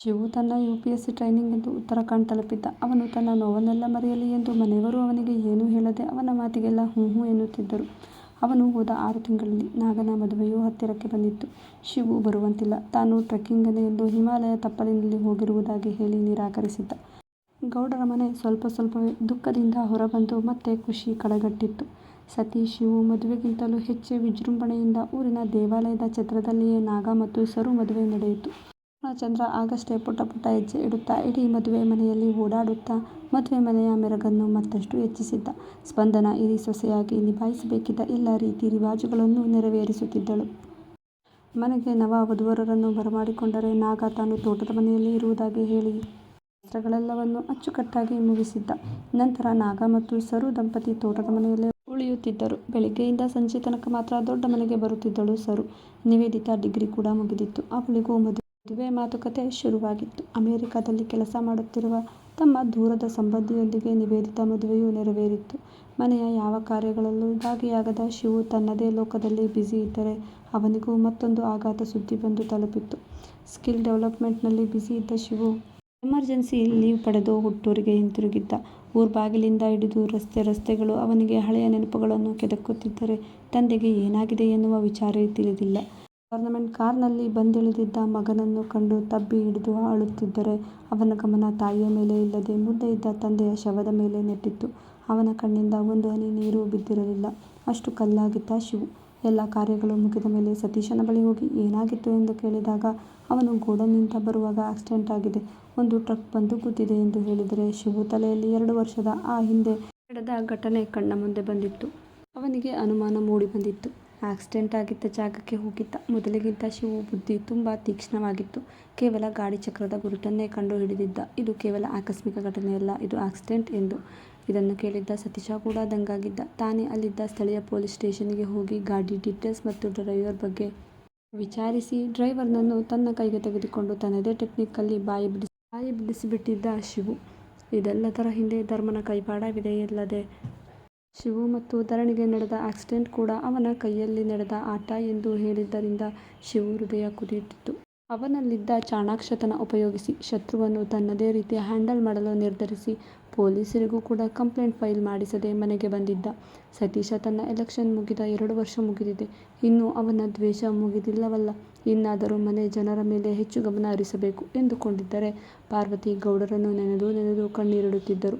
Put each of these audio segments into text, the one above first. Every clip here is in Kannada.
ಶಿವು ತನ್ನ ಯುಪಿಎಸ್ಸಿ ಟ್ರೈನಿಂಗ್ ಎಂದು ಉತ್ತರಾಖಂಡ್ ತಲುಪಿದ್ದ. ಅವನು ತನ್ನ ನೋವನ್ನೆಲ್ಲ ಮರೆಯಲಿ ಎಂದು ಮನೆಯವರು ಅವನಿಗೆ ಏನೂ ಹೇಳದೆ ಅವನ ಮಾತಿಗೆಲ್ಲ ಹ್ಞೂ ಹ್ಞೂ ಎನ್ನುತ್ತಿದ್ದರು. ಅವನು ಹೋದ ಆರು ತಿಂಗಳಲ್ಲಿ ನಾಗನ ಮದುವೆಯೂ ಹತ್ತಿರಕ್ಕೆ ಬಂದಿತ್ತು. ಶಿವು ಬರುವಂತಿಲ್ಲ. ತಾನು ಟ್ರೆಕ್ಕಿಂಗನೆ ಎಂದು ಹಿಮಾಲಯ ತಪ್ಪಲಿನಲ್ಲಿ ಹೋಗಿರುವುದಾಗಿ ಹೇಳಿ ನಿರಾಕರಿಸಿದ್ದ. ಗೌಡರ ಮನೆ ಸ್ವಲ್ಪ ಸ್ವಲ್ಪವೇ ದುಃಖದಿಂದ ಹೊರಬಂದು ಮತ್ತೆ ಖುಷಿ ಕಳೆಗಟ್ಟಿತ್ತು. ಸತಿ, ಶಿವು ಮದುವೆಗಿಂತಲೂ ಹೆಚ್ಚೇ ವಿಜೃಂಭಣೆಯಿಂದ ಊರಿನ ದೇವಾಲಯದ ಛತ್ರದಲ್ಲಿಯೇ ನಾಗ ಮತ್ತು ಸರು ಮದುವೆ ನಡೆಯಿತು. ಪೂರ್ಣಚಂದ್ರ ಆಗಷ್ಟೇ ಪುಟ್ಟ ಪುಟ್ಟ ಹೆಜ್ಜೆ ಇಡುತ್ತಾ ಇಡೀ ಮದುವೆ ಮನೆಯಲ್ಲಿ ಓಡಾಡುತ್ತಾ ಮದುವೆ ಮನೆಯ ಮೆರಗನ್ನು ಮತ್ತಷ್ಟು ಹೆಚ್ಚಿಸಿದ್ದ. ಸ್ಪಂದನ ಇರಿ ಸೊಸೆಯಾಗಿ ನಿಭಾಯಿಸಬೇಕಿದ್ದ ಎಲ್ಲ ರೀತಿ ರಿವಾಜುಗಳನ್ನು ನೆರವೇರಿಸುತ್ತಿದ್ದಳು. ಮನೆಗೆ ನವ ವಧೂವರರನ್ನು ಬರಮಾಡಿಕೊಂಡರೆ ನಾಗ ತಾನು ತೋಟದ ಮನೆಯಲ್ಲಿ ಇರುವುದಾಗಿ ಹೇಳಿ ಶಾಸ್ತ್ರಗಳೆಲ್ಲವನ್ನೂ ಅಚ್ಚುಕಟ್ಟಾಗಿ ಮುಗಿಸಿದ್ದ. ನಂತರ ನಾಗ ಮತ್ತು ಸರು ದಂಪತಿ ತೋಟದ ಮನೆಯಲ್ಲೇ ಉಳಿಯುತ್ತಿದ್ದರು. ಬೆಳಿಗ್ಗೆಯಿಂದ ಸಂಜೆ ತನಕ ಮಾತ್ರ ದೊಡ್ಡ ಮನೆಗೆ ಬರುತ್ತಿದ್ದಳು ಸರು. ನಿವೇದಿತಾ ಡಿಗ್ರಿ ಕೂಡ ಮುಗಿದಿತ್ತು. ಅವಳಿಗೂ ಮದುವೆ ಮಾತುಕತೆ ಶುರುವಾಗಿತ್ತು. ಅಮೆರಿಕದಲ್ಲಿ ಕೆಲಸ ಮಾಡುತ್ತಿರುವ ತಮ್ಮ ದೂರದ ಸಂಬಂಧಿಯೊಂದಿಗೆ ನಿವೇದಿತ ಮದುವೆಯೂ ನೆರವೇರಿತ್ತು. ಮನೆಯ ಯಾವ ಕಾರ್ಯಗಳಲ್ಲೂ ಭಾಗಿಯಾಗದ ಶಿವು ತನ್ನದೇ ಲೋಕದಲ್ಲಿ ಬ್ಯುಸಿ ಇದ್ದರೆ ಅವನಿಗೂ ಮತ್ತೊಂದು ಆಘಾತ ಸುದ್ದಿ ಬಂದು ತಲುಪಿತ್ತು. ಸ್ಕಿಲ್ ಡೆವಲಪ್ಮೆಂಟ್ನಲ್ಲಿ ಬ್ಯುಸಿ ಇದ್ದ ಶಿವು ಎಮರ್ಜೆನ್ಸಿ ಲೀವ್ ಪಡೆದು ಹುಟ್ಟೂರಿಗೆ ಹಿಂತಿರುಗಿದ್ದ. ಊರ್ಬಾಗಿಲಿಂದ ಹಿಡಿದು ರಸ್ತೆ ರಸ್ತೆಗಳು ಅವನಿಗೆ ಹಳೆಯ ನೆನಪುಗಳನ್ನು ಕೆದಕುತ್ತಿದ್ದರೆ ತಂದೆಗೆ ಏನಾಗಿದೆ ಎನ್ನುವ ವಿಚಾರವೇ ತಿಳಿದಿಲ್ಲ. ಗವರ್ನಮೆಂಟ್ ಕಾರ್ನಲ್ಲಿ ಬಂದಿಳಿದಿದ್ದ ಮಗನನ್ನು ಕಂಡು ತಬ್ಬಿ ಹಿಡಿದು ಅಳುತ್ತಿದ್ದರೆ ಅವನ ಗಮನ ತಾಯಿಯ ಮೇಲೆ ಇಲ್ಲದೆ ಮುಂದೆ ಇದ್ದ ತಂದೆಯ ಶವದ ಮೇಲೆ ನೆಟ್ಟಿತ್ತು. ಅವನ ಕಣ್ಣಿಂದ ಒಂದು ಹನಿ ನೀರು ಬಿದ್ದಿರಲಿಲ್ಲ. ಅಷ್ಟು ಕಲ್ಲಾಗಿದ್ದ ಶಿವು. ಎಲ್ಲ ಕಾರ್ಯಗಳು ಮುಗಿದ ಮೇಲೆ ಸತೀಶನ ಬಳಿ ಹೋಗಿ ಏನಾಗಿತ್ತು ಎಂದು ಕೇಳಿದಾಗ ಅವನು ಗೋಡನ್ನಿಂದ ಬರುವಾಗ ಆಕ್ಸಿಡೆಂಟ್ ಆಗಿದೆ. ಒಂದು ಟ್ರಕ್ ಬಂದು ಗುದ್ದಿದೆ ಎಂದು ಹೇಳಿದರೆ ಶಿವು ತಲೆಯಲ್ಲಿ ಎರಡು ವರ್ಷದ ಆ ಹಿಂದೆ ನಡೆದ ಘಟನೆ ಕಣ್ಣ ಮುಂದೆ ಬಂದಿತ್ತು. ಅವನಿಗೆ ಅನುಮಾನ ಮೂಡಿ ಬಂದಿತ್ತು. ಆಕ್ಸಿಡೆಂಟ್ ಆಗಿದ್ದ ಜಾಗಕ್ಕೆ ಹೋಗಿದ್ದ. ಮೊದಲಿಗಿಂತ ಶಿವು ಬುದ್ಧಿ ತುಂಬ ತೀಕ್ಷ್ಣವಾಗಿತ್ತು. ಕೇವಲ ಗಾಡಿ ಚಕ್ರದ ಗುರುತನ್ನೇ ಕಂಡು ಹಿಡಿದಿದ್ದ. ಇದು ಕೇವಲ ಆಕಸ್ಮಿಕ ಘಟನೆಯಲ್ಲ, ಇದು ಆಕ್ಸಿಡೆಂಟ್ ಎಂದು. ಇದನ್ನು ಕೇಳಿದ್ದ ಸತೀಶ ಕೂಡ ದಂಗಾಗಿದ್ದ. ತಾನೇ ಅಲ್ಲಿದ್ದ ಸ್ಥಳೀಯ ಪೊಲೀಸ್ ಸ್ಟೇಷನ್ಗೆ ಹೋಗಿ ಗಾಡಿ ಡೀಟೇಲ್ಸ್ ಮತ್ತು ಡ್ರೈವರ್ ಬಗ್ಗೆ ವಿಚಾರಿಸಿ ಡ್ರೈವರ್ನನ್ನು ತನ್ನ ಕೈಗೆ ತೆಗೆದುಕೊಂಡು ತನ್ನದೇ ಟೆಕ್ನಿಕ್ಕಲ್ಲಿ ಬಾಯಿ ಬಿಡಿಸಿಬಿಟ್ಟಿದ್ದ ಶಿವು. ಇದೆಲ್ಲದರ ಹಿಂದೆ ಧರ್ಮನ ಕೈವಾಡವಿದೆಯಲ್ಲದೆ ಶಿವು ಮತ್ತು ಧರಣಿಗೆ ನಡೆದ ಆಕ್ಸಿಡೆಂಟ್ ಕೂಡ ಅವನ ಕೈಯಲ್ಲಿ ನಡೆದ ಆಟ ಎಂದು ಹೇಳಿದ್ದರಿಂದ ಶಿವು ಹೃದಯ ಕುದಿಯುತ್ತಿತ್ತು. ಅವನಲ್ಲಿದ್ದ ಚಾಣಾಕ್ಷತನ ಉಪಯೋಗಿಸಿ ಶತ್ರುವನ್ನು ತನ್ನದೇ ರೀತಿ ಹ್ಯಾಂಡಲ್ ಮಾಡಲು ನಿರ್ಧರಿಸಿ ಪೊಲೀಸರಿಗೂ ಕೂಡ ಕಂಪ್ಲೇಂಟ್ ಫೈಲ್ ಮಾಡಿಸದೆ ಮನೆಗೆ ಬಂದಿದ್ದ. ಸತೀಶ ತನ್ನ ಎಲೆಕ್ಷನ್ ಮುಗಿದ ಎರಡು ವರ್ಷ ಮುಗಿದಿದೆ. ಇನ್ನೂ ಅವನ ದ್ವೇಷ ಮುಗಿದಿಲ್ಲವಲ್ಲ. ಇನ್ನಾದರೂ ಮನೆ ಜನರ ಮೇಲೆ ಹೆಚ್ಚು ಗಮನ ಹರಿಸಬೇಕು ಎಂದುಕೊಂಡಿದ್ದರೆ ಪಾರ್ವತಿ ಗೌಡರನ್ನು ನೆನೆದು ನೆನೆದು ಕಣ್ಣೀರಿಡುತ್ತಿದ್ದರು.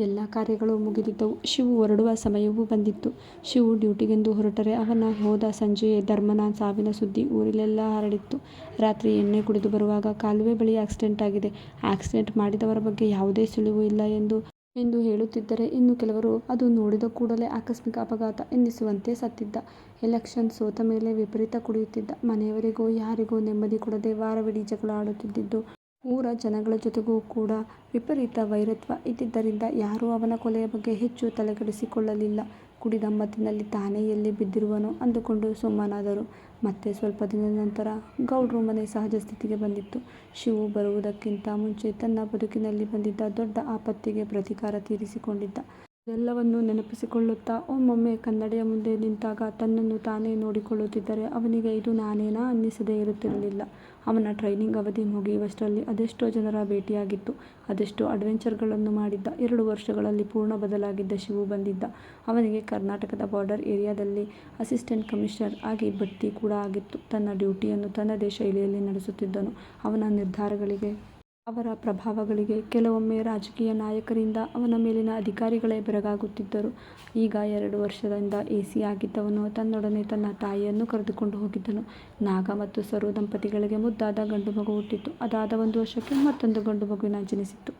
ಎಲ್ಲ ಕಾರ್ಯಗಳು ಮುಗಿದಿದ್ದವು. ಶಿವು ಹೊರಡುವ ಸಮಯವೂ ಬಂದಿತ್ತು. ಶಿವು ಡ್ಯೂಟಿಗೆಂದು ಹೊರಟರೆ ಅವನ ಹೋದ ಸಂಜೆಯೇ ಧರ್ಮನ ಸಾವಿನ ಸುದ್ದಿ ಊರಲ್ಲೆಲ್ಲ ಹರಡಿತ್ತು. ರಾತ್ರಿ ಎಣ್ಣೆ ಕುಡಿದು ಬರುವಾಗ ಕಾಲುವೆ ಬಳಿ ಆಕ್ಸಿಡೆಂಟ್ ಆಗಿದೆ. ಆಕ್ಸಿಡೆಂಟ್ ಮಾಡಿದವರ ಬಗ್ಗೆ ಯಾವುದೇ ಸುಳಿವು ಇಲ್ಲ ಎಂದು ಎಂದು ಹೇಳುತ್ತಿದ್ದರೆ ಇನ್ನು ಕೆಲವರು ಅದು ನೋಡಿದ ಕೂಡಲೇ ಆಕಸ್ಮಿಕ ಅಪಘಾತ ಎನ್ನಿಸುವಂತೆ ಸತ್ತಿದ್ದ. ಎಲೆಕ್ಷನ್ ಸೋತ ಮೇಲೆ ವಿಪರೀತ ಕುಡಿಯುತ್ತಿದ್ದ. ಮನೆಯವರಿಗೂ ಯಾರಿಗೂ ನೆಮ್ಮದಿ ಕೊಡದೆ ವಾರವಿಡೀ ಜಗಳ ಆಡುತ್ತಿದ್ದುದು. ಊರ ಜನಗಳ ಜೊತೆಗೂ ಕೂಡ ವಿಪರೀತ ವೈರತ್ವ ಇದ್ದಿದ್ದರಿಂದ ಯಾರೂ ಅವನ ಕೊಲೆಯ ಬಗ್ಗೆ ಹೆಚ್ಚು ತಲೆಕೆಡಿಸಿಕೊಳ್ಳಲಿಲ್ಲ. ಕುಡಿದ ಮತ್ತಿನಲ್ಲಿ ತಾನೇ ಎಲ್ಲಿ ಬಿದ್ದಿರುವನೋ ಅಂದುಕೊಂಡು ಸುಮ್ಮನಾದರು. ಮತ್ತೆ ಸ್ವಲ್ಪ ದಿನದ ನಂತರ ಗೌಡರು ಮನೆ ಸಹಜ ಸ್ಥಿತಿಗೆ ಬಂದಿತ್ತು. ಶಿವು ಬರುವುದಕ್ಕಿಂತ ಮುಂಚೆ ತನ್ನ ಬದುಕಿನಲ್ಲಿ ಬಂದಿದ್ದ ದೊಡ್ಡ ಆಪತ್ತಿಗೆ ಪ್ರತೀಕಾರ ತೀರಿಸಿಕೊಂಡಿದ್ದ. ಇದೆಲ್ಲವನ್ನೂ ನೆನಪಿಸಿಕೊಳ್ಳುತ್ತಾ ಒಮ್ಮೊಮ್ಮೆ ಕನ್ನಡಿಯ ಮುಂದೆ ನಿಂತಾಗ ತನ್ನನ್ನು ತಾನೇ ನೋಡಿಕೊಳ್ಳುತ್ತಿದ್ದರೆ ಅವನಿಗೆ ಇದು ನಾನೇನಾ ಅನ್ನಿಸದೇ ಇರುತ್ತಿರಲಿಲ್ಲ. ಅವನ ಟ್ರೈನಿಂಗ್ ಅವಧಿ ಮುಗಿಯುವಷ್ಟರಲ್ಲಿ ಅದೆಷ್ಟೋ ಜನರ ಭೇಟಿಯಾಗಿತ್ತು. ಅದೆಷ್ಟೋ ಅಡ್ವೆಂಚರ್ಗಳನ್ನು ಮಾಡಿದ್ದ. ಎರಡು ವರ್ಷಗಳಲ್ಲಿ ಪೂರ್ಣ ಬದಲಾಗಿದ್ದ ಶಿವು ಬಂದಿದ್ದ. ಅವನಿಗೆ ಕರ್ನಾಟಕದ ಬಾರ್ಡರ್ ಏರಿಯಾದಲ್ಲಿ ಅಸಿಸ್ಟೆಂಟ್ ಕಮಿಷನರ್ ಆಗಿ ಬಡ್ತಿ ಕೂಡ ಆಗಿತ್ತು. ತನ್ನ ಡ್ಯೂಟಿಯನ್ನು ತನ್ನದೇ ಶೈಲಿಯಲ್ಲಿ ನಡೆಸುತ್ತಿದ್ದನು. ಅವನ ನಿರ್ಧಾರಗಳಿಗೆ ಅವರ ಪ್ರಭಾವಗಳಿಗೆ ಕೆಲವೊಮ್ಮೆ ರಾಜಕೀಯ ನಾಯಕರಿಂದ ಅವನ ಮೇಲಿನ ಅಧಿಕಾರಿಗಳೇ ಬೆರಗಾಗುತ್ತಿದ್ದರು. ಈಗ ಎರಡು ವರ್ಷದಿಂದ ಎಸಿ ಆಗಿದ್ದವನು ತನ್ನೊಡನೆ ತನ್ನ ತಾಯಿಯನ್ನು ಕರೆದುಕೊಂಡು ಹೋಗಿದ್ದನು. ನಾಗ ಮತ್ತು ಸರು ದಂಪತಿಗಳಿಗೆ ಮುದ್ದಾದ ಗಂಡು ಮಗು ಹುಟ್ಟಿತು. ಅದಾದ ಒಂದು ವರ್ಷಕ್ಕೆ ಮತ್ತೊಂದು ಗಂಡು ಮಗುವಿನ ಜನಿಸಿತು.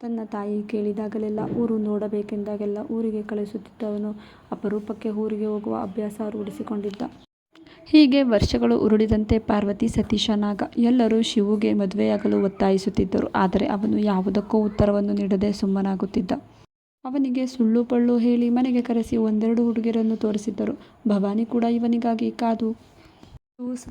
ತನ್ನ ತಾಯಿ ಕೇಳಿದಾಗಲೆಲ್ಲ ಊರು ನೋಡಬೇಕೆಂದಾಗೆಲ್ಲ ಊರಿಗೆ ಕಳಿಸುತ್ತಿದ್ದವನು. ಅಪರೂಪಕ್ಕೆ ಊರಿಗೆ ಹೋಗುವ ಅಭ್ಯಾಸ ರೂಢಿಸಿಕೊಂಡಿದ್ದ. ಹೀಗೆ ವರ್ಷಗಳು ಉರುಳಿದಂತೆ ಪಾರ್ವತಿ, ಸತೀಶ, ನಾಗ ಎಲ್ಲರೂ ಶಿವುಗೆ ಮದುವೆಯಾಗಲು ಒತ್ತಾಯಿಸುತ್ತಿದ್ದರು. ಆದರೆ ಅವನು ಯಾವುದಕ್ಕೂ ಉತ್ತರವನ್ನು ನೀಡದೆ ಸುಮ್ಮನಾಗುತ್ತಿದ್ದ. ಅವನಿಗೆ ಸುಳ್ಳು ಪಳ್ಳು ಹೇಳಿ ಮನೆಗೆ ಕರೆಸಿ ಒಂದೆರಡು ಹುಡುಗಿಯರನ್ನು ತೋರಿಸಿದ್ದರು. ಭವಾನಿ ಕೂಡ ಇವನಿಗಾಗಿ ಕಾದು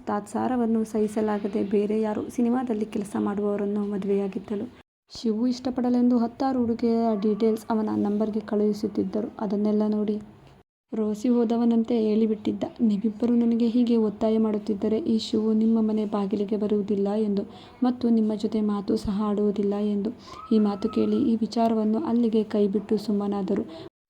ತಾತ್ಸಾರವನ್ನು ಸಹಿಸಲಾಗದೆ ಬೇರೆ ಯಾರು ಸಿನಿಮಾದಲ್ಲಿ ಕೆಲಸ ಮಾಡುವವರನ್ನು ಮದುವೆಯಾಗಿದ್ದಳು. ಶಿವು ಇಷ್ಟಪಡಲೆಂದು ಹತ್ತಾರು ಹುಡುಗಿಯ ಡೀಟೇಲ್ಸ್ ಅವನ ನಂಬರ್ಗೆ ಕಳುಹಿಸುತ್ತಿದ್ದರು. ಅದನ್ನೆಲ್ಲ ನೋಡಿ ರೋಸಿ ಹೋದವನಂತೆ ಹೇಳಿಬಿಟ್ಟಿದ್ದ. ನೀವಿಬ್ಬರೂ ನನಗೆ ಹೀಗೆ ಒತ್ತಾಯ ಮಾಡುತ್ತಿದ್ದರೆ ಈ ಶಿವು ನಿಮ್ಮ ಮನೆ ಬಾಗಿಲಿಗೆ ಬರುವುದಿಲ್ಲ ಎಂದು ಮತ್ತು ನಿಮ್ಮ ಜೊತೆ ಮಾತು ಸಹ ಆಡುವುದಿಲ್ಲ ಎಂದು. ಈ ಮಾತು ಕೇಳಿ ಈ ವಿಚಾರವನ್ನು ಅಲ್ಲಿಗೆ ಕೈಬಿಟ್ಟು ಸುಮ್ಮನಾದರು.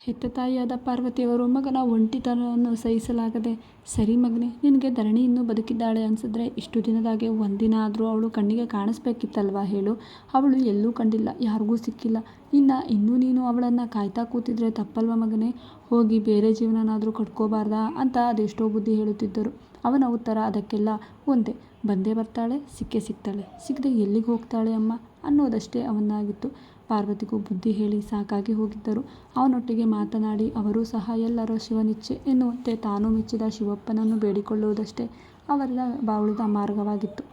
ಹೆತ್ತ ತಾಯಿಯಾದ ಪಾರ್ವತಿಯವರು ಮಗನ ಒಂಟಿತನವನ್ನು ಸಹಿಸಲಾಗದೆ, ಸರಿ ಮಗನೇ, ನಿನಗೆ ಧರಣಿ ಇನ್ನೂ ಬದುಕಿದ್ದಾಳೆ ಅನಿಸಿದ್ರೆ ಇಷ್ಟು ದಿನದಾಗೆ ಒಂದಿನ ಆದರೂ ಅವಳು ಕಣ್ಣಿಗೆ ಕಾಣಿಸ್ಬೇಕಿತ್ತಲ್ವಾ ಹೇಳು. ಅವಳು ಎಲ್ಲೂ ಕಂಡಿಲ್ಲ, ಯಾರಿಗೂ ಸಿಕ್ಕಿಲ್ಲ. ಇನ್ನು ಇನ್ನೂ ನೀನು ಅವಳನ್ನು ಕಾಯ್ತಾ ಕೂತಿದ್ರೆ ತಪ್ಪಲ್ವ ಮಗನೇ? ಹೋಗಿ ಬೇರೆ ಜೀವನನಾದರೂ ಕಟ್ಕೋಬಾರ್ದಾ? ಅಂತ ಅದೆಷ್ಟೋ ಬುದ್ಧಿ ಹೇಳುತ್ತಿದ್ದರು. ಅವನ ಉತ್ತರ ಅದಕ್ಕೆಲ್ಲ ಒಂದೇ. ಬಂದೇ ಬರ್ತಾಳೆ, ಸಿಕ್ಕೇ ಸಿಗ್ತಾಳೆ. ಸಿಗದೆ ಎಲ್ಲಿಗೆ ಹೋಗ್ತಾಳೆ ಅಮ್ಮ? ಅನ್ನೋದಷ್ಟೇ ಅವನಾಗಿತ್ತು. ಪಾರ್ವತಿಗೂ ಬುದ್ಧಿ ಹೇಳಿ ಸಾಕಾಗಿ ಹೋಗಿದ್ದರು. ಅವನೊಟ್ಟಿಗೆ ಮಾತನಾಡಿ ಅವರೂ ಸಹ ಎಲ್ಲರ ಶಿವನಿಚ್ಛೆ ಎನ್ನುವಂತೆ ತಾನು ಮೆಚ್ಚಿದ ಶಿವಪ್ಪನನ್ನು ಬೇಡಿಕೊಳ್ಳುವುದಷ್ಟೇ. ಅವರ ಬಾವುಳಿದ ಮಾರ್ಗವಾಗಿತ್ತು.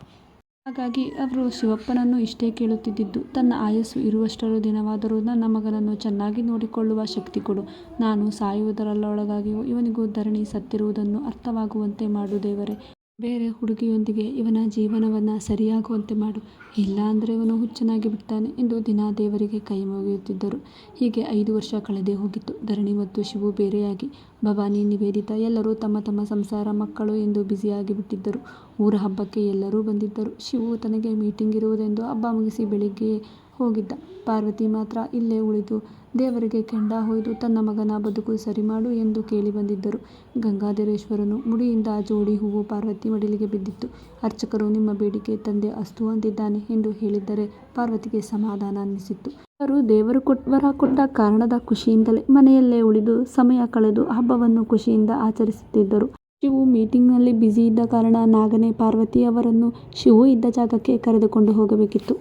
ಹಾಗಾಗಿ ಅವರು ಶಿವಪ್ಪನನ್ನು ಇಷ್ಟೇ ಕೇಳುತ್ತಿದ್ದಿದ್ದು, ತನ್ನ ಆಯಸ್ಸು ಇರುವಷ್ಟರ ದಿನವಾದರೂ ನನ್ನ ಮಗನನ್ನು ಚೆನ್ನಾಗಿ ನೋಡಿಕೊಳ್ಳುವ ಶಕ್ತಿ ಕೊಡು. ನಾನು ಸಾಯುವುದರಲ್ಲೊಳಗಾಗಿಯೂ ಇವನಿಗೂ ಧರಣಿ ಸತ್ತಿರುವುದನ್ನು ಅರ್ಥವಾಗುವಂತೆ ಮಾಡು ದೇವರೇ. ಬೇರೆ ಹುಡುಗಿಯೊಂದಿಗೆ ಇವನ ಜೀವನವನ್ನು ಸರಿಯಾಗುವಂತೆ ಮಾಡು. ಇಲ್ಲ ಅಂದರೆ ಇವನು ಹುಚ್ಚನಾಗಿ ಬಿಡ್ತಾನೆ ಎಂದು ದಿನಾ ದೇವರಿಗೆ ಕೈ ಮುಗಿಯುತ್ತಿದ್ದರು. ಹೀಗೆ ಐದು ವರ್ಷ ಕಳೆದೇ ಹೋಗಿತ್ತು. ಧರಣಿ ಮತ್ತು ಶಿವು ಬೇರೆಯಾಗಿ. ಭವಾನಿ, ನಿವೇದಿತ ಎಲ್ಲರೂ ತಮ್ಮ ತಮ್ಮ ಸಂಸಾರ, ಮಕ್ಕಳು ಎಂದು ಬ್ಯುಸಿಯಾಗಿ ಬಿಟ್ಟಿದ್ದರು. ಊರ ಹಬ್ಬಕ್ಕೆ ಎಲ್ಲರೂ ಬಂದಿದ್ದರು. ಶಿವು ತನಗೆ ಮೀಟಿಂಗ್ ಇರುವುದೆಂದು ಹಬ್ಬ ಮುಗಿಸಿ ಬೆಳಿಗ್ಗೆಯೇ ಹೋಗಿದ್ದ. ಪಾರ್ವತಿ ಮಾತ್ರ ಇಲ್ಲೇ ಉಳಿದು ದೇವರಿಗೆ ಕೆಂಡ ಹೊಯ್ದು ತನ್ನ ಮಗನ ಬದುಕು ಸರಿಮಾಡು ಎಂದು ಕೇಳಿ ಬಂದಿದ್ದರು. ಗಂಗಾಧರೇಶ್ವರನು ಮುಡಿಯಿಂದ ಜೋಡಿ ಹೂವು ಪಾರ್ವತಿ ಮಡಿಲಿಗೆ ಬಿದ್ದಿತ್ತು. ಅರ್ಚಕರು, ನಿಮ್ಮ ಬೇಡಿಕೆ ತಂದೆ ಅಸ್ತು ಅಂದಿದ್ದಾನೆ ಎಂದು ಹೇಳಿದ್ದರೆ ಪಾರ್ವತಿಗೆ ಸಮಾಧಾನ ಅನ್ನಿಸಿತ್ತು. ಅವರು ದೇವರು ಕೊಟ್, ವರ ಕೊಟ್ಟ ಕಾರಣದ ಖುಷಿಯಿಂದಲೇ ಮನೆಯಲ್ಲೇ ಉಳಿದು ಸಮಯ ಕಳೆದು ಹಬ್ಬವನ್ನು ಖುಷಿಯಿಂದ ಆಚರಿಸುತ್ತಿದ್ದರು. ಶಿವು ಮೀಟಿಂಗ್ನಲ್ಲಿ ಬ್ಯುಸಿ ಇದ್ದ ಕಾರಣ ನಾಗನೇ ಪಾರ್ವತಿ ಅವರನ್ನು ಶಿವು ಇದ್ದ ಜಾಗಕ್ಕೆ ಕರೆದುಕೊಂಡು ಹೋಗಬೇಕಿತ್ತು.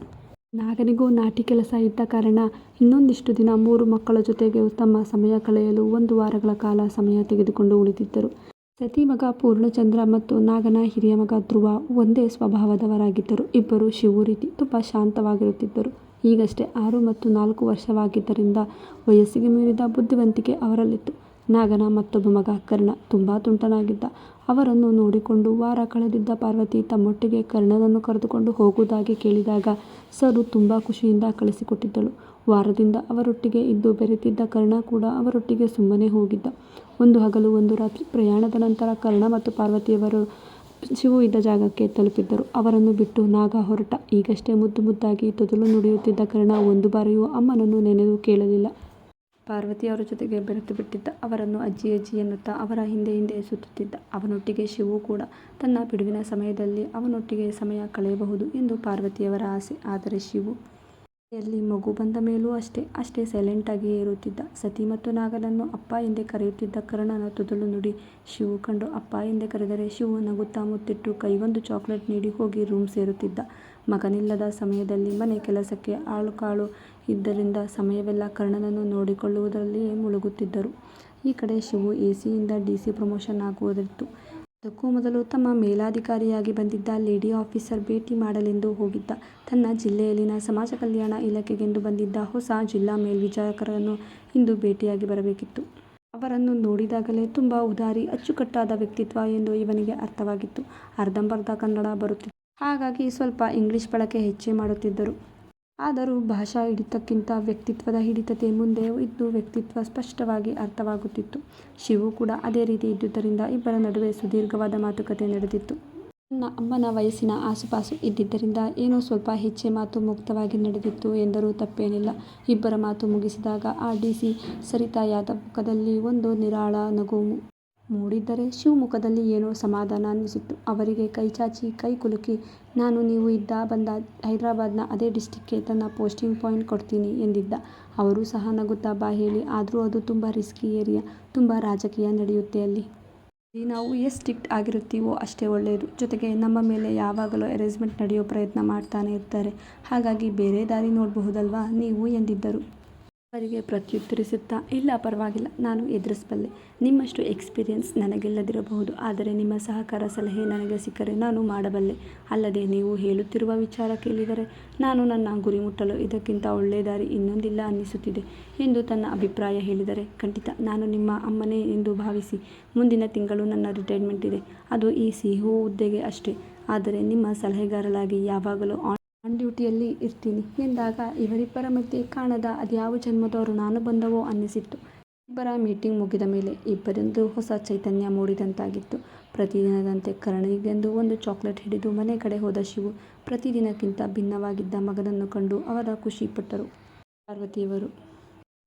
ನಾಗನಿಗೂ ನಾಟಿ ಕೆಲಸ ಇದ್ದ ಕಾರಣ ಇನ್ನೊಂದಿಷ್ಟು ದಿನ ಮೂರು ಮಕ್ಕಳ ಜೊತೆಗೆ ತಮ್ಮ ಸಮಯ ಕಳೆಯಲು ಒಂದು ವಾರಗಳ ಕಾಲ ಸಮಯ ತೆಗೆದುಕೊಂಡು ಉಳಿದಿದ್ದರು. ಸತಿ ಮಗ ಪೂರ್ಣಚಂದ್ರ ಮತ್ತು ನಾಗನ ಹಿರಿಯ ಮಗ ಧ್ರುವ ಒಂದೇ ಸ್ವಭಾವದವರಾಗಿದ್ದರು. ಇಬ್ಬರು ಶಿವು ರೀತಿ ತುಂಬ ಶಾಂತವಾಗಿರುತ್ತಿದ್ದರು. ಈಗಷ್ಟೇ ಆರು ಮತ್ತು ನಾಲ್ಕು ವರ್ಷವಾಗಿದ್ದರಿಂದ ವಯಸ್ಸಿಗೆ ಮೀರಿದ ಬುದ್ಧಿವಂತಿಕೆ ಅವರಲ್ಲಿತ್ತು. ನಾಗನ ಮತ್ತೊಬ್ಬ ಮಗ ಕರ್ಣ ತುಂಬ ತುಂಟನಾಗಿದ್ದ. ಅವರನ್ನು ನೋಡಿಕೊಂಡು ವಾರ ಕಳೆದಿದ್ದ ಪಾರ್ವತಿ ತಮ್ಮೊಟ್ಟಿಗೆ ಕರ್ಣನನ್ನು ಕರೆದುಕೊಂಡು ಹೋಗುವುದಾಗಿ ಕೇಳಿದಾಗ ಸರು ತುಂಬ ಖುಷಿಯಿಂದ ಕಳಿಸಿಕೊಟ್ಟಿದ್ದಳು. ವಾರದಿಂದ ಅವರೊಟ್ಟಿಗೆ ಇದ್ದು ಬೆರೆತಿದ್ದ ಕರ್ಣ ಕೂಡ ಅವರೊಟ್ಟಿಗೆ ಸುಮ್ಮನೆ ಹೋಗಿದ್ದ. ಒಂದು ಹಗಲು ಒಂದು ರಾತ್ರಿ ಪ್ರಯಾಣದ ನಂತರ ಕರ್ಣ ಮತ್ತು ಪಾರ್ವತಿಯವರು ಶಿವು ಇದ್ದ ಜಾಗಕ್ಕೆ ತಲುಪಿದ್ದರು. ಅವರನ್ನು ಬಿಟ್ಟು ನಾಗ ಹೊರಟ. ಈಗಷ್ಟೇ ಮುದ್ದು ಮುದ್ದಾಗಿ ತೊದಲು ನುಡಿಯುತ್ತಿದ್ದ ಕರ್ಣ ಒಂದು ಬಾರಿಯೂ ಅಮ್ಮನನ್ನು ನೆನೆದು ಕೇಳಲಿಲ್ಲ. ಪಾರ್ವತಿ ಅವರ ಜೊತೆಗೆ ಬೆರೆತು ಬಿಟ್ಟಿದ್ದ ಅವರನ್ನು ಅಜ್ಜಿ ಅಜ್ಜಿ ಎನ್ನುತ್ತಾ ಅವರ ಹಿಂದೆ ಹಿಂದೆ ಸುತ್ತುತ್ತಿದ್ದ ಅವನೊಟ್ಟಿಗೆ ಶಿವು ಕೂಡ ತನ್ನ ಬಿಡುವಿನ ಸಮಯದಲ್ಲಿ ಅವನೊಟ್ಟಿಗೆ ಸಮಯ ಕಳೆಯಬಹುದು ಎಂದು ಪಾರ್ವತಿಯವರ ಆಸೆ. ಆದರೆ ಶಿವು ಅಲ್ಲಿ ಮಗು ಬಂದ ಮೇಲೂ ಅಷ್ಟೇ ಅಷ್ಟೇ ಸೈಲೆಂಟಾಗಿಯೇ ಇರುತ್ತಿದ್ದ. ಸತಿ ಮತ್ತು ನಾಗನನ್ನು ಅಪ್ಪ ಎಂದೇ ಕರೆಯುತ್ತಿದ್ದ ಕರ್ಣನ ತುದಲು ನುಡಿ ಶಿವು ಕಂಡು ಅಪ್ಪ ಎಂದೇ ಕರೆದರೆ ಶಿವು ನಗುತ್ತಾ ಮುತ್ತಿಟ್ಟು ಕೈಗೊಂದು ಚಾಕ್ಲೇಟ್ ನೀಡಿ ಹೋಗಿ ರೂಮ್ ಸೇರುತ್ತಿದ್ದ. ಮಗನಿಲ್ಲದ ಸಮಯದಲ್ಲಿ ಮನೆ ಕೆಲಸಕ್ಕೆ ಆಳು ಕಾಳು ಇದ್ದರಿಂದ ಸಮಯವೆಲ್ಲ ಕರ್ಣನನ್ನು ನೋಡಿಕೊಳ್ಳುವುದರಲ್ಲಿಯೇ ಮುಳುಗುತ್ತಿದ್ದರು. ಈ ಕಡೆ ಶಿವು ಎ ಸಿಯಿಂದ ಡಿ ಸಿ ಪ್ರಮೋಷನ್ ಆಗುವುದಿತ್ತು. ಅದಕ್ಕೂ ಮೊದಲು ತಮ್ಮ ಮೇಲಾಧಿಕಾರಿಯಾಗಿ ಬಂದಿದ್ದ ಲೇಡಿ ಆಫೀಸರ್ ಭೇಟಿ ಮಾಡಲೆಂದು ಹೋಗಿದ್ದ. ತನ್ನ ಜಿಲ್ಲೆಯಲ್ಲಿನ ಸಮಾಜ ಕಲ್ಯಾಣ ಇಲಾಖೆಗೆಂದು ಬಂದಿದ್ದ ಹೊಸ ಜಿಲ್ಲಾ ಮೇಲ್ವಿಚಾರಕರನ್ನು ಇಂದು ಭೇಟಿಯಾಗಿ ಬರಬೇಕಿತ್ತು. ಅವರನ್ನು ನೋಡಿದಾಗಲೇ ತುಂಬ ಉದಾರಿ, ಅಚ್ಚುಕಟ್ಟಾದ ವ್ಯಕ್ತಿತ್ವ ಎಂದು ಇವನಿಗೆ ಅರ್ಥವಾಗಿತ್ತು. ಅರ್ಧಂಬರ್ಧ ಕನ್ನಡ ಬರುತ್ತಿತ್ತು. ಹಾಗಾಗಿ ಸ್ವಲ್ಪ ಇಂಗ್ಲಿಷ್ ಬಳಕೆ ಹೆಚ್ಚೇ ಮಾಡುತ್ತಿದ್ದರು. ಆದರೂ ಭಾಷಾ ಹಿಡಿತಕ್ಕಿಂತ ವ್ಯಕ್ತಿತ್ವದ ಹಿಡಿತತೆ ಮುಂದೆ ಇದ್ದು ವ್ಯಕ್ತಿತ್ವ ಸ್ಪಷ್ಟವಾಗಿ ಅರ್ಥವಾಗುತ್ತಿತ್ತು. ಶಿವು ಕೂಡ ಅದೇ ರೀತಿ ಇದ್ದುದರಿಂದ ಇಬ್ಬರ ನಡುವೆ ಸುದೀರ್ಘವಾದ ಮಾತುಕತೆ ನಡೆದಿತ್ತು. ನನ್ನ ಅಮ್ಮನ ವಯಸ್ಸಿನ ಆಸುಪಾಸು ಇದ್ದಿದ್ದರಿಂದ ಏನೋ ಸ್ವಲ್ಪ ಹೆಚ್ಚೆ ಮಾತು ಮುಕ್ತವಾಗಿ ನಡೆದಿತ್ತು ಎಂದರೂ ತಪ್ಪೇನಿಲ್ಲ. ಇಬ್ಬರ ಮಾತು ಮುಗಿಸಿದಾಗ ಆ ಡಿ ಸಿ ಸರಿತಾ ಯಾದವ್ ಮುಖದಲ್ಲಿ ಒಂದು ನಿರಾಳ ನಗು ಮೂಡಿದ್ದರೆ ಶಿವಮುಖದಲ್ಲಿ ಏನೋ ಸಮಾಧಾನ ಅನ್ನಿಸಿತ್ತು. ಅವರಿಗೆ ಕೈಚಾಚಿ ಕೈ ಕುಲುಕಿ, ನಾನು ನೀವು ಇದ್ದ ಬಂದ ಹೈದರಾಬಾದ್ನ ಅದೇ ಡಿಸ್ಟಿಕ್ಗೆ ತನ್ನ ಪೋಸ್ಟಿಂಗ್ ಪಾಯಿಂಟ್ ಕೊಡ್ತೀನಿ ಎಂದಿದ್ದ. ಅವರು ಸಹ ನಗುತ್ತಾ ಬಾ ಹೇಳಿ, ಆದರೂ ಅದು ತುಂಬ ರಿಸ್ಕಿ ಏರಿಯಾ ತುಂಬ ರಾಜಕೀಯ ನಡೆಯುತ್ತೆ ಅಲ್ಲಿ. ಅಲ್ಲಿ ನಾವು ಎಷ್ಟು ಸ್ಟ್ರಿಕ್ಟ್ ಆಗಿರುತ್ತೀವೋ ಅಷ್ಟೇ ಒಳ್ಳೆಯದು ಜೊತೆಗೆ ನಮ್ಮ ಮೇಲೆ ಯಾವಾಗಲೂ ಅರೇಂಜ್ಮೆಂಟ್ ನಡೆಯೋ ಪ್ರಯತ್ನ ಮಾಡ್ತಾನೆ ಇರ್ತಾರೆ. ಹಾಗಾಗಿ ಬೇರೆ ದಾರಿ ನೋಡಬಹುದಲ್ವಾ ನೀವು? ಎಂದಿದ್ದರು. ಅವರಿಗೆ ಪ್ರತ್ಯುತ್ತರಿಸುತ್ತಾ, ಇಲ್ಲ, ಪರವಾಗಿಲ್ಲ, ನಾನು ಎದುರಿಸಬಲ್ಲೆ. ನಿಮ್ಮಷ್ಟು ಎಕ್ಸ್ಪೀರಿಯನ್ಸ್ ನನಗಿಲ್ಲದಿರಬಹುದು, ಆದರೆ ನಿಮ್ಮ ಸಹಕಾರ ಸಲಹೆ ನನಗೆ ಸಿಕ್ಕರೆ ನಾನು ಮಾಡಬಲ್ಲೆ. ಅಲ್ಲದೆ ನೀವು ಹೇಳುತ್ತಿರುವ ವಿಚಾರ ಕೇಳಿದರೆ, ನಾನು ನನ್ನ ಗುರಿ ಮುಟ್ಟಲು ಇದಕ್ಕಿಂತ ಒಳ್ಳೆಯ ದಾರಿ ಇನ್ನೊಂದಿಲ್ಲ ಅನ್ನಿಸುತ್ತಿದೆ ಎಂದು ತನ್ನ ಅಭಿಪ್ರಾಯ ಹೇಳಿದರೆ, ಖಂಡಿತ, ನಾನು ನಿಮ್ಮ ಅಮ್ಮನೇ ಎಂದು ಭಾವಿಸಿ, ಮುಂದಿನ ತಿಂಗಳು ನನ್ನ ರಿಟೈರ್ಮೆಂಟ್ ಇದೆ. ಅದು ಈ ಸಿ ಹುದ್ದೆಗೆ ಅಷ್ಟೇ, ಆದರೆ ನಿಮ್ಮ ಸಲಹೆಗಾರರಾಗಿ ಯಾವಾಗಲೂ ಆನ್ ಡ್ಯೂಟಿಯಲ್ಲಿ ಇರ್ತೀನಿ ಎಂದಾಗ ಇವರಿಬ್ಬರ ಮಧ್ಯೆ ಕಾಣದ ಅದ್ಯಾವ ನಾನು ಬಂದವೋ ಅನ್ನಿಸಿತ್ತು ಇಬ್ಬರ ಮೀಟಿಂಗ್ ಮುಗಿದ ಮೇಲೆ ಇಬ್ಬರಿಂದಲೂ ಹೊಸ ಚೈತನ್ಯ ಮೂಡಿದಂತಾಗಿತ್ತು. ಪ್ರತಿದಿನದಂತೆ ಕರಣಿಗೆಂದು ಒಂದು ಚಾಕ್ಲೇಟ್ ಹಿಡಿದು ಮನೆ ಕಡೆ ಹೋದ ಶಿವು, ಪ್ರತಿದಿನಕ್ಕಿಂತ ಭಿನ್ನವಾಗಿದ್ದ ಮಗನನ್ನು ಕಂಡು ಅವರ ಖುಷಿಪಟ್ಟರು. ಪಾರ್ವತಿಯವರು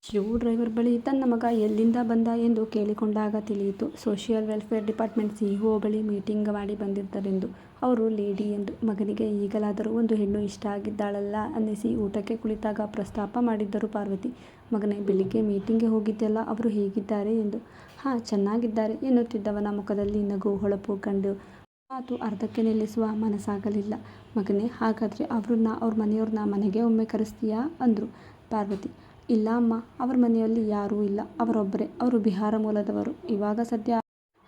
ಶಿವು ಡ್ರೈವರ್ ಬಳಿ ತನ್ನ ಮಗ ಎಲ್ಲಿಂದ ಬಂದ ಎಂದು ಕೇಳಿಕೊಂಡಾಗ ತಿಳಿಯಿತು, ಸೋಷಿಯಲ್ ವೆಲ್ಫೇರ್ ಡಿಪಾರ್ಟ್ಮೆಂಟ್ ಸಿಇಒ ಬಳಿ ಮೀಟಿಂಗ್ ಮಾಡಿ ಬಂದಿದ್ದರೆಂದು. ಅವರು ಲೇಡಿ ಎಂದು. ಮಗನಿಗೆ ಈಗಲಾದರೂ ಒಂದು ಹೆಣ್ಣು ಇಷ್ಟ ಆಗಿದ್ದಾಳಲ್ಲ ಅನ್ನಿಸಿ ಊಟಕ್ಕೆ ಕುಳಿತಾಗ ಪ್ರಸ್ತಾಪ ಮಾಡಿದ್ದರು ಪಾರ್ವತಿ. ಮಗನೇ ಬೆಳಿಗ್ಗೆ ಮೀಟಿಂಗ್ಗೆ ಹೋಗಿದ್ದೆಲ್ಲ ಅವರು ಹೇಗಿದ್ದಾರೆ ಎಂದು. ಹಾಂ ಚೆನ್ನಾಗಿದ್ದಾರೆ ಎನ್ನುತ್ತಿದ್ದವನ ಮುಖದಲ್ಲಿ ನಗು ಹೊಳಪು ಕಂಡು ಮಾತು ಅರ್ಧಕ್ಕೆ ನಿಲ್ಲಿಸುವ ಮನಸ್ಸಾಗಲಿಲ್ಲ. ಮಗನೇ ಹಾಗಾದರೆ ಅವ್ರನ್ನ ಅವ್ರ ಮನೆಯವ್ರನ್ನ ಮನೆಗೆ ಒಮ್ಮೆ ಕರೆಸ್ತೀಯಾ ಅಂದರು ಪಾರ್ವತಿ. ಇಲ್ಲ ಅಮ್ಮ ಅವ್ರ ಮನೆಯಲ್ಲಿ ಯಾರೂ ಇಲ್ಲ, ಅವರೊಬ್ಬರೇ ಅವರು ಬಿಹಾರ ಮೂಲದವರು, ಇವಾಗ ಸದ್ಯ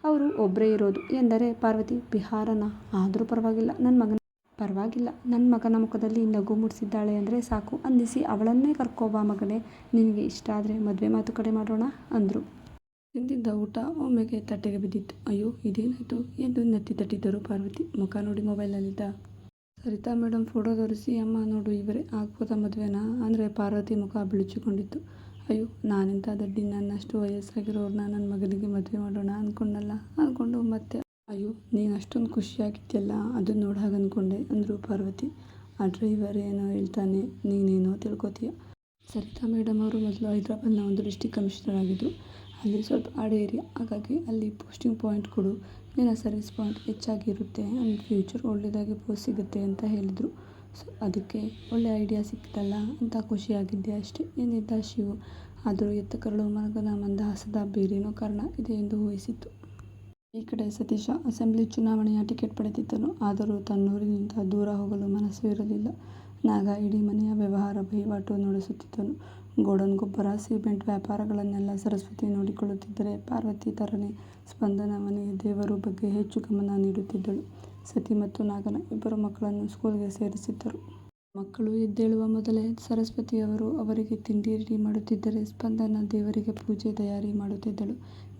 ಅವರು ಒಬ್ಬರೇ ಇರೋದು ಎಂದರೆ ಪಾರ್ವತಿ. ಬಿಹಾರನ ಆದರೂ ಪರವಾಗಿಲ್ಲ ನನ್ನ ಮಗನ ಪರವಾಗಿಲ್ಲ ನನ್ನ ಮಗನ ಮುಖದಲ್ಲಿ ನಗು ಮೂಡಿಸಿದ್ದಾಳೆ ಅಂದರೆ ಸಾಕು ಅಂದಿಸಿ ಅವಳನ್ನೇ ಕರ್ಕೋಬಾ ಮಗನೇ, ನಿನಗೆ ಇಷ್ಟ ಆದರೆ ಮದುವೆ ಮಾತು ಕಡೆ ಮಾಡೋಣ ಅಂದರು ತಿಂದಿದ್ದ ಊಟ ಒಮ್ಮೆಗೆ ತಟ್ಟೆಗೆ ಬಿದ್ದಿತ್ತು. ಅಯ್ಯೋ ಇದೇನಾಯಿತು ಎಂದು ನೆತ್ತಿ ತಟ್ಟಿದ್ದರು ಪಾರ್ವತಿ. ಮುಖ ನೋಡಿ ಮೊಬೈಲಲ್ಲಿದ್ದ ಸರಿತಾ ಮೇಡಮ್ ಫೋಟೋ ತೋರಿಸಿ ಅಮ್ಮ ನೋಡು ಇವರೇ, ಆಗ್ಬೋದಾ ಮದುವೆನಾ ಅಂದರೆ ಪಾರ್ವತಿ ಮುಖ ಬಿಳುಚಿಕೊಂಡಿತ್ತು. ಅಯ್ಯೋ ನಾನೆಂಥ ದಡ್ಡಿ ನನ್ನಷ್ಟು ನಾನು ನನ್ನ ಮಗನಿಗೆ ಮದುವೆ ಮಾಡೋಣ ಅಂದ್ಕೊಂಡಲ್ಲ ಅಂದ್ಕೊಂಡು ಮತ್ತೆ ಅಯ್ಯೋ ನೀನು ಅಷ್ಟೊಂದು ಖುಷಿಯಾಗಿದ್ಯಲ್ಲ ನೋಡ ಹಾಗೆ ಅಂದ್ಕೊಂಡೆ ಅಂದರು ಪಾರ್ವತಿ. ಆ ಡ್ರೈವರ್ ಏನೋ ಹೇಳ್ತಾನೆ, ನೀನೇನೋ ತಿಳ್ಕೊತೀಯ. ಸರಿತಾ ಮೇಡಮ್ ಅವರು ಮೊದಲು ಹೈದ್ರಾಬಾದ್ನ ಒಂದು ಡಿಸ್ಟಿಕ್ ಕಮಿಷನರ್ ಆಗಿದ್ದರು ಅಲ್ಲಿ ಸ್ವಲ್ಪ ಕಾಡು ಏರಿಯಾ, ಹಾಗಾಗಿ ಅಲ್ಲಿ ಪೋಸ್ಟಿಂಗ್ ಪಾಯಿಂಟ್ ಕೊಡು, ನಿನ್ನ ಸರ್ವಿಸ್ ಪಾಯಿಂಟ್ ಹೆಚ್ಚಾಗಿರುತ್ತೆ ಇನ್ ಫ್ಯೂಚರ್ ಒಳ್ಳೆಯದಾಗಿ ಪೋಸ್ಟ್ ಸಿಗುತ್ತೆ ಅಂತ ಹೇಳಿದ್ರು. ಸೊ ಅದಕ್ಕೆ ಒಳ್ಳೆ ಐಡಿಯಾ ಸಿಕ್ತಲ್ಲ ಅಂತ ಖುಷಿಯಾಗಿದ್ದೆ ಅಷ್ಟೇ ಎಂದಿದ್ದ ಶಿವು. ಆದರೂ ಎತ್ತ ಕರಳು ಮಗನ ಮಂದಹಾಸದ ಬೇರೇನೋ ಕಾರಣ ಇದೆ ಎಂದು ಊಹಿಸಿತು. ಈ ಕಡೆ ಸತೀಶ ಅಸೆಂಬ್ಲಿ ಚುನಾವಣೆಯ ಟಿಕೆಟ್ ಪಡೆದಿದ್ದನು. ಆದರೂ ತನ್ನೂರಿನಿಂದ ದೂರ ಹೋಗಲು ಮನಸ್ಸು ಇರಲಿಲ್ಲ. ನಾಗ ಇಡೀ ಮನೆಯ ವ್ಯವಹಾರ ವಹಿವಾಟು ನಡೆಸುತ್ತಿದ್ದನು. ಗೋಡನ್ ಗೊಬ್ಬರ, ಸಿಮೆಂಟ್ ವ್ಯಾಪಾರಗಳನ್ನೆಲ್ಲ ಸರಸ್ವತಿ ನೋಡಿಕೊಳ್ಳುತ್ತಿದ್ದರೆ ಪಾರ್ವತಿ ತರನೇ ಸ್ಪಂದನ ಮನೆಯ ದೇವರು ಬಗ್ಗೆ ಹೆಚ್ಚು ಗಮನ ನೀಡುತ್ತಿದ್ದಳು. ಸತಿ ಮತ್ತು ನಾಗನ ಇಬ್ಬರು ಮಕ್ಕಳನ್ನು ಸ್ಕೂಲ್ಗೆ ಸೇರಿಸಿದ್ದರು. ಮಕ್ಕಳು ಎದ್ದೇಳುವ ಮೊದಲೇ ಸರಸ್ವತಿಯವರು ಅವರಿಗೆ ತಿಂಡಿ ರೆಡಿ ಮಾಡುತ್ತಿದ್ದರೆ ಸ್ಪಂದನ ದೇವರಿಗೆ ಪೂಜೆ ತಯಾರಿ ಮಾಡುತ್ತಿದ್ದಳು.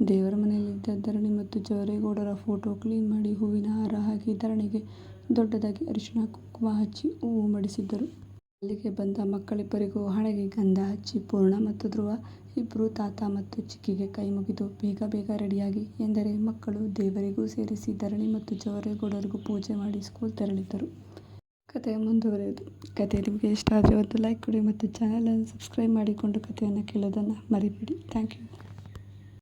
ದೇವರ ಮನೆಯಲ್ಲಿದ್ದ ಧರಣಿ ಮತ್ತು ಜವರೇಗೌಡರ ಫೋಟೋ ಕ್ಲೀನ್ ಮಾಡಿ ಹೂವಿನ ಹಾರ ಹಾಕಿ ಧರಣಿಗೆ ದೊಡ್ಡದಾಗಿ ಅರಿಶಿಣ ಕುಂಕುಮ ಹಚ್ಚಿ ಹೂವು ಮುಡಿಸಿದ್ದರು. ಅಲ್ಲಿಗೆ ಬಂದ ಮಕ್ಕಳಿಬ್ಬರಿಗೂ ಹಣೆಗೆ ಗಂಧ ಹಚ್ಚಿ ಪೂರ್ಣ ಮತ್ತು ಧ್ರುವ ಇಬ್ಬರು ತಾತ ಮತ್ತು ಚಿಕ್ಕಿಗೆ ಕೈ ಮುಗಿದು ಬೇಗ ಬೇಗ ರೆಡಿಯಾಗಿ ಎಂದರೆ ಮಕ್ಕಳು ದೇವರಿಗೂ ಸೇರಿಸಿ ಧರಣಿ ಮತ್ತು ಜವರೇಗೌಡರಿಗೂ ಪೂಜೆ ಮಾಡಿ ಸ್ಕೂಲ್ ತೆರಳಿದ್ದರು. ಕಥೆ ಮುಂದುವರಿಯುವುದು. ಕಥೆ ನಿಮಗೆ ಇಷ್ಟ ಆದರೆ ಒಂದು ಲೈಕ್ ಕೊಡಿ ಮತ್ತು ಚಾನಲನ್ನು ಸಬ್ಸ್ಕ್ರೈಬ್ ಮಾಡಿಕೊಂಡು ಕಥೆಯನ್ನು ಕೇಳೋದನ್ನು ಮರಿಬೇಡಿ. Thank you.